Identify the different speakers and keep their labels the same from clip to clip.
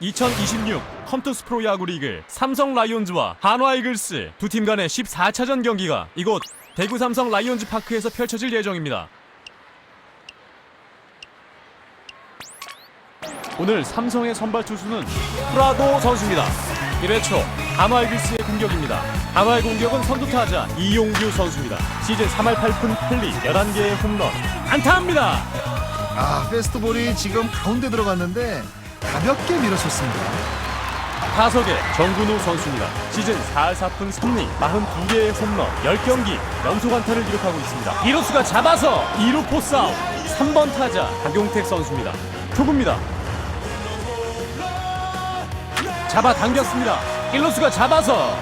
Speaker 1: 2026 컴투스 프로 야구 리그 삼성 라이온즈와 한화 이글스 두 팀 간의 14차전 경기가 이곳 대구 삼성 라이온즈 파크에서 펼쳐질 예정입니다. 오늘 삼성의 선발 투수는 프라도 선수입니다. 1회 초 한화 이글스의 공격입니다. 한화의 공격은 선두타자 이용규 선수입니다. 시즌 3할 8푼 8리 11개의 홈런 안타합니다.
Speaker 2: 아 페스트볼이 지금 가운데 들어갔는데 가볍게 밀어쳤습니다.
Speaker 1: 타석에 정근우 선수입니다. 시즌 4할 4푼 3리 42개의 홈런 10경기 연속 안타를 기록하고 있습니다. 이루수가 잡아서 2루 포스 아웃 3번 타자 박용택 선수입니다. 초구입니다. 잡아 당겼습니다. 1루수가 잡아서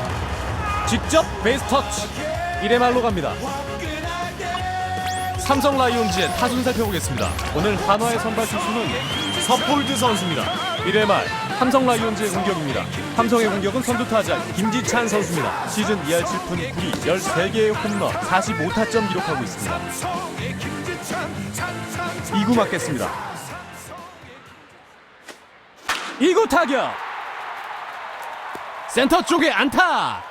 Speaker 1: 직접 베이스 터치 1회 말로 갑니다. 삼성 라이온즈의 타순 살펴보겠습니다. 오늘 한화의 선발 투수는 서폴드 선수입니다. 1회 말 삼성 라이온즈의 공격입니다. 삼성의 공격은 선두 타자 김지찬 선수입니다. 시즌 2할 7푼 9리 13개의 홈런 45타점 기록하고 있습니다. 2구 맞겠습니다. 2구 타격 센터 쪽에 안타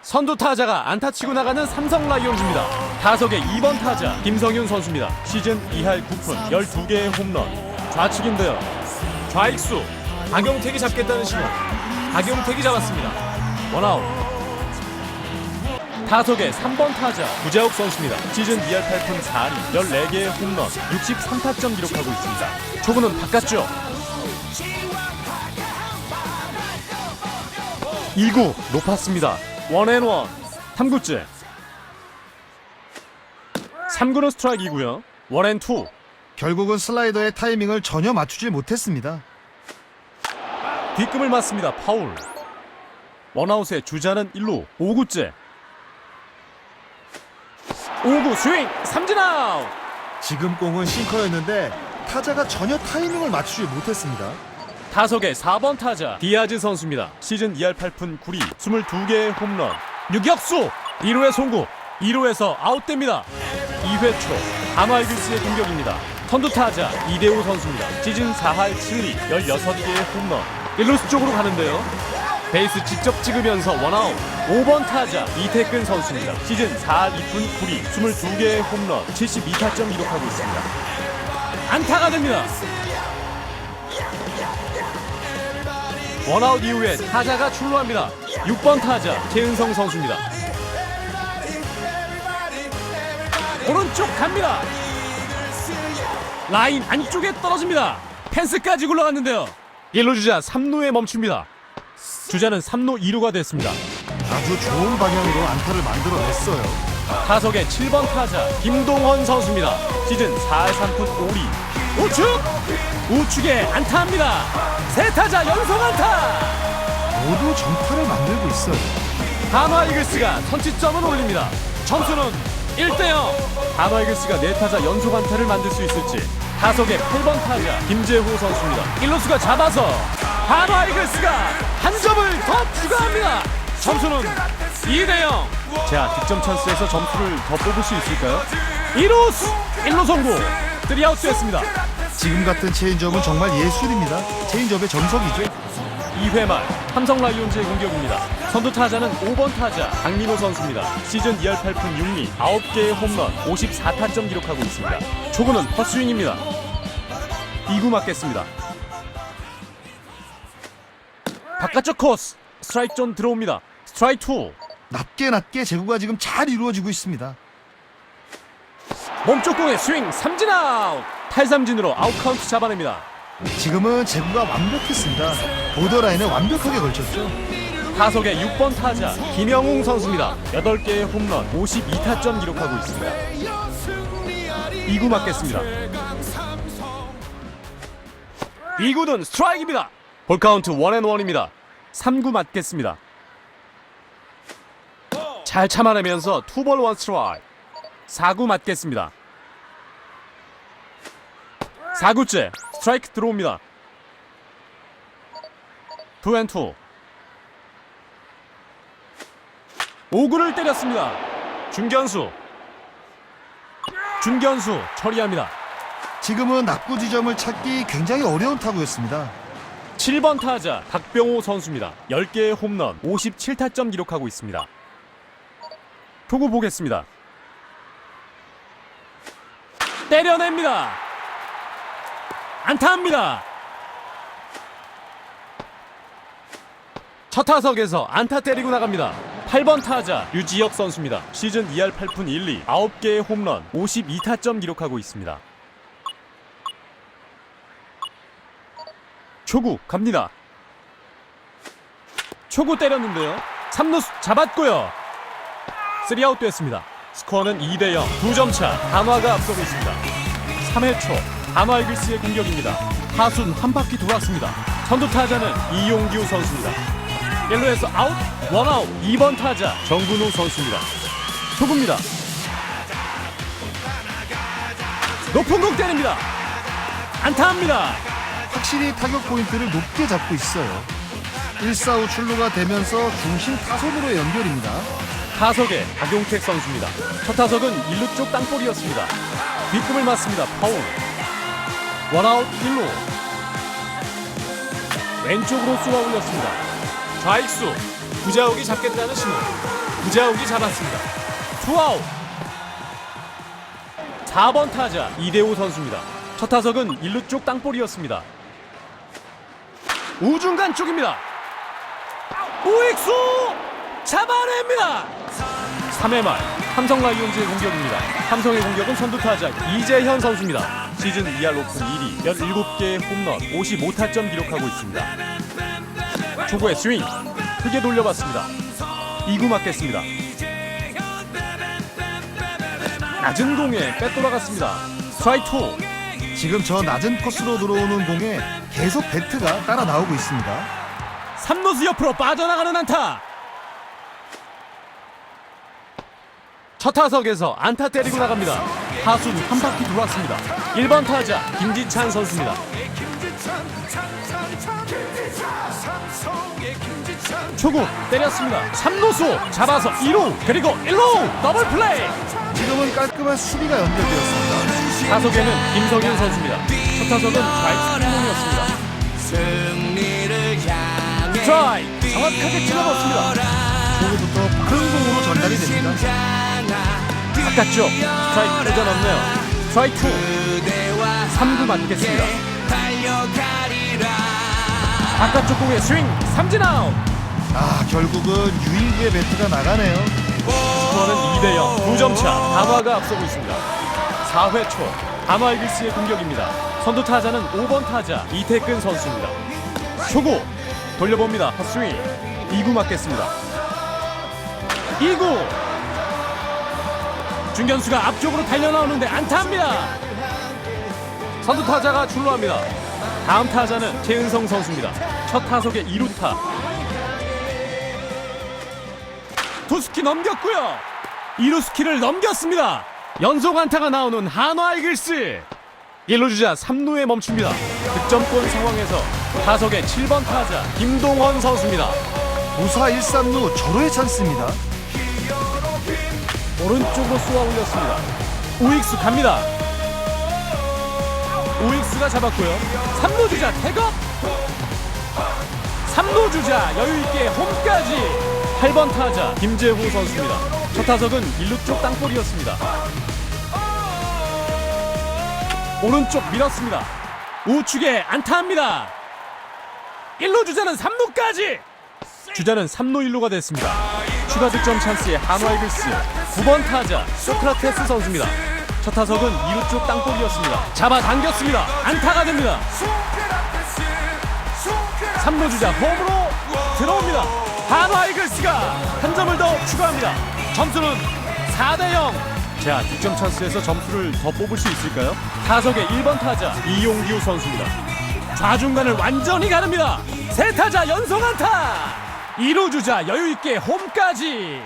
Speaker 1: 선두 타자가 안타 치고 나가는 삼성 라이온즈입니다. 타석의 2번 타자 김성윤 선수입니다. 시즌 2할 9푼 12개의 홈런. 좌측인데요. 좌익수 박용택이 잡겠다는 신호. 박용택이 잡았습니다. 원아웃. 타석의 3번 타자 구자욱 선수입니다. 시즌 2할 8푼 4리 14개의 홈런 63타점 기록하고 있습니다. 초구는 바깥쪽. 2구 높았습니다. 원앤원 3구째 3구는 스트라이크이고요. 원앤투
Speaker 2: 결국은 슬라이더의 타이밍을 전혀 맞추지 못했습니다.
Speaker 1: 뒷금을 맞습니다. 파울 원아웃의 주자는 1루 5구째 5구 스윙 삼진 아웃
Speaker 2: 지금 공은 싱커였는데 타자가 전혀 타이밍을 맞추지 못했습니다.
Speaker 1: 타석의 4번 타자 디아즈 선수입니다. 시즌 2할 8푼 9리 22개의 홈런 유격수 1루의 송구 2루에서 아웃됩니다. 2회 초 한화 이글스의 공격입니다. 선두 타자 이대호 선수입니다. 시즌 4할 7리 16개의 홈런 1루수 쪽으로 가는데요. 베이스 직접 찍으면서 원아웃 5번 타자 이태근 선수입니다. 시즌 4할 2푼 9리 22개의 홈런 72타점 기록하고 있습니다. 안타가 됩니다. 원아웃 이후에 타자가 출루합니다. 6번 타자 최은성 선수입니다. 오른쪽 갑니다. 라인 안쪽에 떨어집니다. 펜스까지 굴러갔는데요. 1루 주자 3루에 멈춥니다. 주자는 3루 2루가 됐습니다.
Speaker 2: 아주 좋은 방향으로 안타를 만들어냈어요.
Speaker 1: 타석의 7번 타자 김동헌 선수입니다. 시즌 4할 3푼 5리 우측 우측에 안타합니다. 세 타자 연속 안타.
Speaker 2: 모두 정타를 만들고 있어요.
Speaker 1: 한화 이글스가 선취점을 올립니다. 점수는 1대 0. 한화 이글스가 네 타자 연속 안타를 만들 수 있을지. 타석의 8번 타자 김재호 선수입니다. 1루수가 잡아서 한화 이글스가 한 점을 더 추가합니다. 점수는 2대0. 자, 득점 찬스에서 점수를 더 뽑을 수 있을까요? 1루수 1루 성공. 3아웃 됐습니다.
Speaker 2: 지금 같은 체인지업은 정말 예술입니다. 체인지업의 정석이죠.
Speaker 1: 2회 말 삼성 라이온즈의 공격입니다. 선두 타자는 5번 타자 강민호 선수입니다. 시즌 2할 8푼 6리 9개의 홈런 54타점 기록하고 있습니다. 초구는 헛스윙입니다. 2구 맞겠습니다. 바깥쪽 코스 스트라이크 존 들어옵니다. 스트라이크 2
Speaker 2: 낮게 낮게 제구가 지금 잘 이루어지고 있습니다.
Speaker 1: 몸쪽 공의 스윙 삼진 아웃 탈삼진으로 아웃 카운트 잡아냅니다.
Speaker 2: 지금은 제구가 완벽했습니다. 보더라인에 완벽하게 걸쳤죠.
Speaker 1: 타석의 6번 타자 김영웅 선수입니다. 8개의 홈런 52타점 기록하고 있습니다. 2구 맞겠습니다. 2구는 스트라이크입니다. 볼 카운트 원앤원입니다. 3구 맞겠습니다. 잘 참아내면서 투볼 원 스트라이크. 4구 맞겠습니다. 4구째 스트라이크 들어옵니다. 투앤투 5구를 때렸습니다. 중견수. 중견수 처리합니다.
Speaker 2: 지금은 낙구 지점을 찾기 굉장히 어려운 타구였습니다.
Speaker 1: 7번 타자 박병호 선수입니다. 10개의 홈런, 57타점 기록하고 있습니다. 초구 보겠습니다. 때려냅니다. 안타합니다. 첫 타석에서 안타 때리고 나갑니다. 8번 타자 유지혁 선수입니다. 시즌 2할 8푼 1리 9개의 홈런, 52타점 기록하고 있습니다. 초구 갑니다. 초구 때렸는데요. 3루수 잡았고요. 3아웃 됐습니다. 스코어는 2대 0. 2점 차. 한화가 앞서고 있습니다. 3회 초. 한화 이글스의 공격입니다. 하순 한 바퀴 돌았습니다. 선두 타자는 이용규 선수입니다. 1루에서 아웃, 원아웃. 2번 타자 정근우 선수입니다. 초구입니다. 높은 공 때립니다. 안타합니다.
Speaker 2: 확실히 타격 포인트를 높게 잡고 있어요. 1사후 출루가 되면서 중심 타선으로 연결입니다.
Speaker 1: 타석에 박용택 선수입니다. 첫 타석은 1루 쪽 땅볼이었습니다. 뒷꿈을 맞습니다. 파울. 원아웃 1루. 왼쪽으로 쏘아 올렸습니다. 좌익수. 구자욱이 잡겠다는 신호. 구자욱이 잡았습니다. 투아웃. 4번 타자 이대호 선수입니다. 첫 타석은 1루 쪽 땅볼이었습니다. 우중간 쪽입니다. 우익수 잡아냅니다. 3회 말 삼성 라이온즈의 공격입니다. 삼성의 공격은 선두 타자 이재현 선수입니다. 시즌 2할 오픈 1위 17개의 홈런 55타점 기록하고 있습니다. 초구의 스윙 크게 돌려봤습니다. 2구 맞겠습니다. 낮은 공에 빼돌아갔습니다. 스트라이크 2
Speaker 2: 지금 저 낮은 코스로 들어오는 공에 계속 배트가 따라 나오고 있습니다.
Speaker 1: 3루수 옆으로 빠져나가는 안타. 첫 타석에서 안타 때리고 나갑니다. 하순 한 바퀴 돌았습니다. 1번 타자 김지찬 선수입니다. 초구 때렸습니다. 3루수 잡아서 2루 그리고 1루 더블 플레이.
Speaker 2: 지금은 깔끔한 수비가 연결되었습니다.
Speaker 1: 타석에는 김성현 선수입니다. 첫 타석은 좌익 승공이었습니다. 스트라이크 정확하게 찔러넣습니다.
Speaker 2: 초구부터 큰 공으로 전달이 됩니다.
Speaker 1: 바깥쪽 스트라이크 꽂아넣네요. 스트라이크 2 3구 맞겠습니다. 바깥쪽 공의 스윙 삼진 아웃.
Speaker 2: 아 결국은 유인구의 배트가 나가네요.
Speaker 1: 스코어는 2대0 2점차. 한화가 앞서고 있습니다. 4회 초 한화 이글스의 공격입니다. 선두 타자는 5번 타자 이태근 선수입니다. 초구 돌려봅니다. 헛스윙. 2구 맞겠습니다. 2구 중견수가 앞쪽으로 달려나오는데 안타합니다. 선두 타자가 출루합니다. 다음 타자는 최은성 선수입니다. 첫 타석의 2루타. 투스키 넘겼고요. 2루 스키를 넘겼습니다. 연속 안타가 나오는 한화 이글스. 1루 주자 3루에 멈춥니다. 득점권 상황에서 타석의 7번 타자 김동원 선수입니다.
Speaker 2: 무사 1-3루 절호의 찬스입니다.
Speaker 1: 오른쪽으로 쏘아 올렸습니다. 우익수 갑니다. 우익수가 잡았고요. 3루 주자 태업 3루 주자 여유있게 홈까지 8번 타자 김재호 선수입니다. 첫 타석은 1루 쪽 땅볼이었습니다. 오른쪽 밀었습니다. 우측에 안타합니다. 1루 주자는 3루까지 주자는 3루 1루가 됐습니다. 추가 득점 찬스의 한화 이글스 9번 타자 소크라테스 선수입니다. 첫 타석은 2루 쪽 땅볼이었습니다. 잡아당겼습니다. 안타가 됩니다. 3루 주자 홈으로 들어옵니다. 한화 이글스가 한 점을 더 추가합니다. 점수는 4대 0. 자, 득점 찬스에서 점수를 더 뽑을 수 있을까요? 타석의 1번 타자 이용규 선수입니다. 좌중간을 완전히 가릅니다. 세 타자 연속 안타. 2루 주자 여유 있게 홈까지.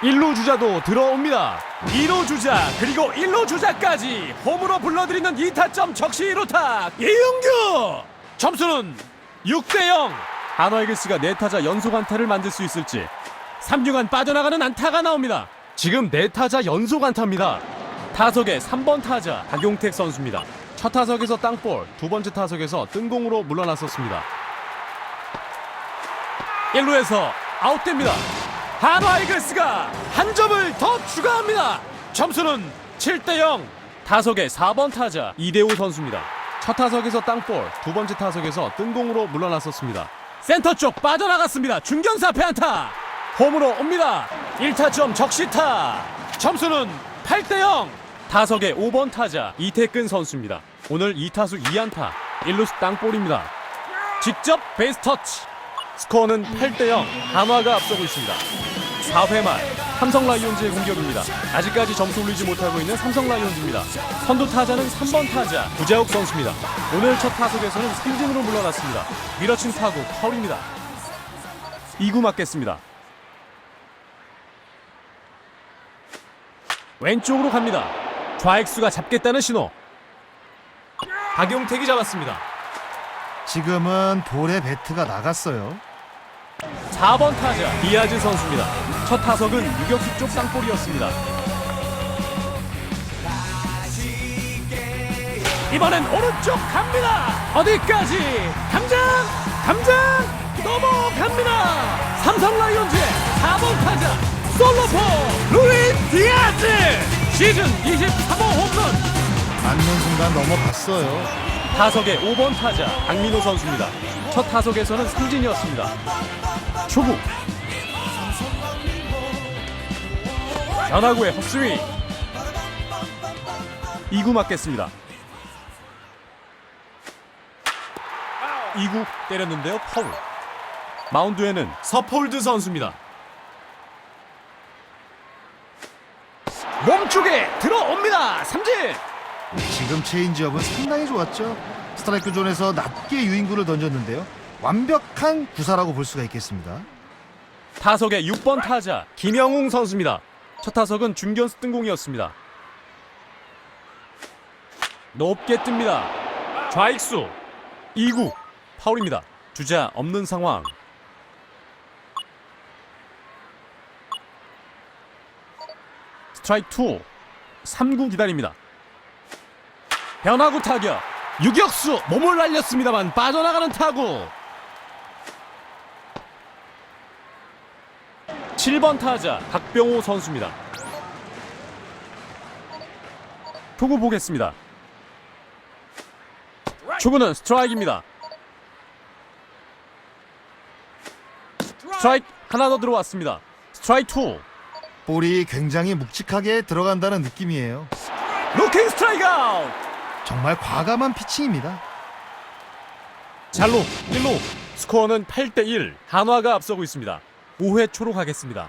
Speaker 1: 1루 주자도 들어옵니다. 2루 주자 그리고 1루 주자까지 홈으로 불러들이는 2타점 적시 1루타 이용규 점수는 6대 0 한화 이글스가 4타자 연속 안타를 만들 수 있을지 3중간 빠져나가는 안타가 나옵니다 지금 4타자 연속 안타입니다 타석의 3번 타자 박용택 선수입니다. 첫 타석에서 땅볼, 두 번째 타석에서 뜬공으로 물러났었습니다. 1루에서 아웃됩니다. 한화 이글스가 한 점을 더 추가합니다. 점수는 7대 0. 타석의 4번 타자 이대호 선수입니다. 첫 타석에서 땅볼, 두 번째 타석에서 뜬공으로 물러났었습니다. 센터 쪽 빠져나갔습니다. 중견수 앞에 안타. 홈으로 옵니다. 1타점 적시타. 점수는 8대 0. 타석의 5번 타자 이태근 선수입니다. 오늘 2타수 2안타, 1루수 땅볼입니다. 직접 베이스 터치. 스코어는 8대 0. 한화가 앞서고 있습니다. 4회 말 삼성 라이온즈의 공격입니다. 아직까지 점수 올리지 못하고 있는 삼성 라이온즈입니다. 선두 타자는 3번 타자 구자욱 선수입니다. 오늘 첫 타석에서는 삼진으로 물러났습니다. 밀어친 타구 파울입니다. 2구 맞겠습니다. 왼쪽으로 갑니다. 좌익수가 잡겠다는 신호. 박용택이 잡았습니다.
Speaker 2: 지금은 볼에 배트가 나갔어요.
Speaker 1: 4번 타자 디아즈 선수입니다. 첫 타석은 유격수 쪽 땅볼이었습니다. 이번엔 오른쪽 갑니다. 어디까지? 감장, 감장 넘어갑니다. 삼성 라이온즈의 4번 타자 솔로포 루이 디아즈 시즌 23호 홈런.
Speaker 2: 맞는 순간 넘어갔어요.
Speaker 1: 타석의 5번 타자 박민호 선수입니다. 첫 타석에서는 삼진이었습니다. 초구 변화구의 헛스윙 2구 맞겠습니다. 2구 때렸는데요 파울 마운드에는 서폴드 선수입니다. 몸쪽에 들어옵니다 삼진
Speaker 2: 지금 체인지업은 상당히 좋았죠. 스트라이크 존에서 낮게 유인구를 던졌는데요. 완벽한 구사라고 볼 수가 있겠습니다.
Speaker 1: 타석의 6번 타자 김영웅 선수입니다. 첫 타석은 중견수 뜬공이었습니다. 높게 뜹니다. 좌익수 2구 파울입니다. 주자 없는 상황. 스트라이크 2 3구 기다립니다. 변화구 타격 유격수 몸을 날렸습니다만 빠져나가는 타구 7번 타자 박병호 선수입니다. 투구 보겠습니다. 초구는 스트라이크입니다. 스트라이크 하나 더 들어왔습니다. 스트라이크 2.
Speaker 2: 볼이 굉장히 묵직하게 들어간다는 느낌이에요.
Speaker 1: 루킹 스트라이크 아웃.
Speaker 2: 정말 과감한 피칭입니다.
Speaker 1: 잘로 1루 스코어는 8대 1. 한화가 앞서고 있습니다. 5회 초로 가겠습니다.